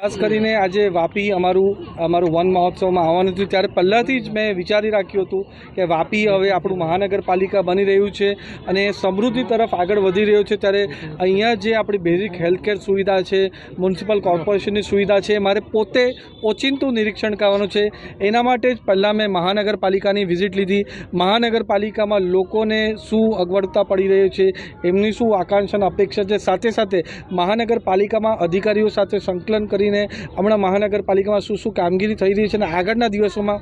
ખાસ કરીને આજે વાપી અમારું અમારું વન મહોત્સવમાં આવવાનું હતું. ત્યારે પહેલાંથી જ મેં વિચારી રાખ્યું હતું કે વાપી હવે આપણું મહાનગરપાલિકા બની રહ્યું છે અને સમૃદ્ધિ તરફ આગળ વધી રહ્યું છે. ત્યારે અહીંયા જે આપણી બેઝિક હેલ્થકેર સુવિધા છે મ્યુનિસિપલ કોર્પોરેશનની સુવિધા છે, મારે પોતે ઓચિંતું નિરીક્ષણ કરવાનું છે. એના માટે જ પહેલાં મેં મહાનગરપાલિકાની વિઝિટ લીધી. મહાનગરપાલિકામાં લોકોને શું અગવડતા પડી રહી છે, એમની શું આકાંક્ષા અપેક્ષા છે? સાથે સાથે મહાનગરપાલિકામાં અધિકારીઓ સાથે સંકલન કરીને હમણાં મહાનગરપાલિકામાં શું શું કામગીરી થઈ રહી છે અને આગળના દિવસોમાં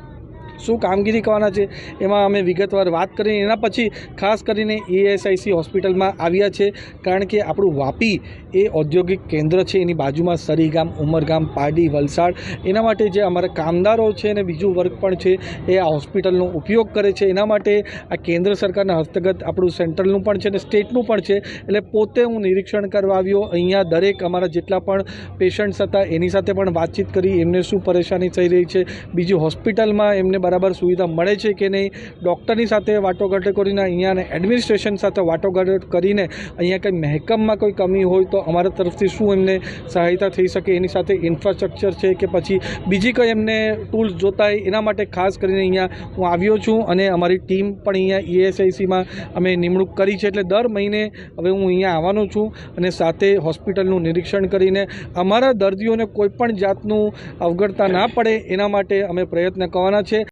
શું કામગીરી કરવાના છે, એમાં અમે વિગતવાર વાત કરી એના પછી ખાસ કરીને ઈએસઆઈસી હોસ્પિટલમાં આવ્યા છે, કારણ કે આપણું વાપી એ ઔદ્યોગિક કેન્દ્ર છે, એની બાજુમાં સરીગામ, ઉમરગામ, પારડી, વલસાડ, એના માટે જે અમારા કામદારો છે અને બીજું વર્ગ પણ છે, એ આ હોસ્પિટલનો ઉપયોગ કરે છે. એના માટે આ કેન્દ્ર સરકારના હસ્તગત આપણું સેન્ટ્રલનું પણ છે અને સ્ટેટનું પણ છે. એટલે પોતે હું નિરીક્ષણ કરવા આવ્યો. અહીંયા દરેક અમારા જેટલા પણ પેશન્ટ્સ હતા, એની સાથે પણ વાતચીત કરી, એમને શું પરેશાની થઈ રહી છે. બીજી હોસ્પિટલમાં એમને બરાબર સુવિધા મળે છે કે નહીં? ડૉક્ટરની સાથે વાટોઘાટો કરીને અહીંયાને એડમિનિસ્ટ્રેશન સાથે વાટોઘાટ કરીને અહીંયા કંઈ મહેકમમાં કોઈ કમી હોય તો અમારા તરફથી શું એમને સહાયતા થઈ શકે? એની સાથે ઇન્ફ્રાસ્ટ્રક્ચર છે કે પછી બીજી કંઈ એમને ટૂલ્સ જોતા હોય એના માટે ખાસ કરીને અહીંયા હું આવ્યો છું અને અમારી ટીમ પણ અહીંયા ઈએસઆઈસીમાં અમે નિમણૂક કરી છે એટલે દર મહિને હવે હું અહીંયા આવવાનો છું અને સાથે હોસ્પિટલનું નિરીક્ષણ કરીને અમારા દર્દીઓને કોઈપણ જાતનું અવગડતા ના પડે એના માટે અમે પ્રયત્ન કરવાના છે.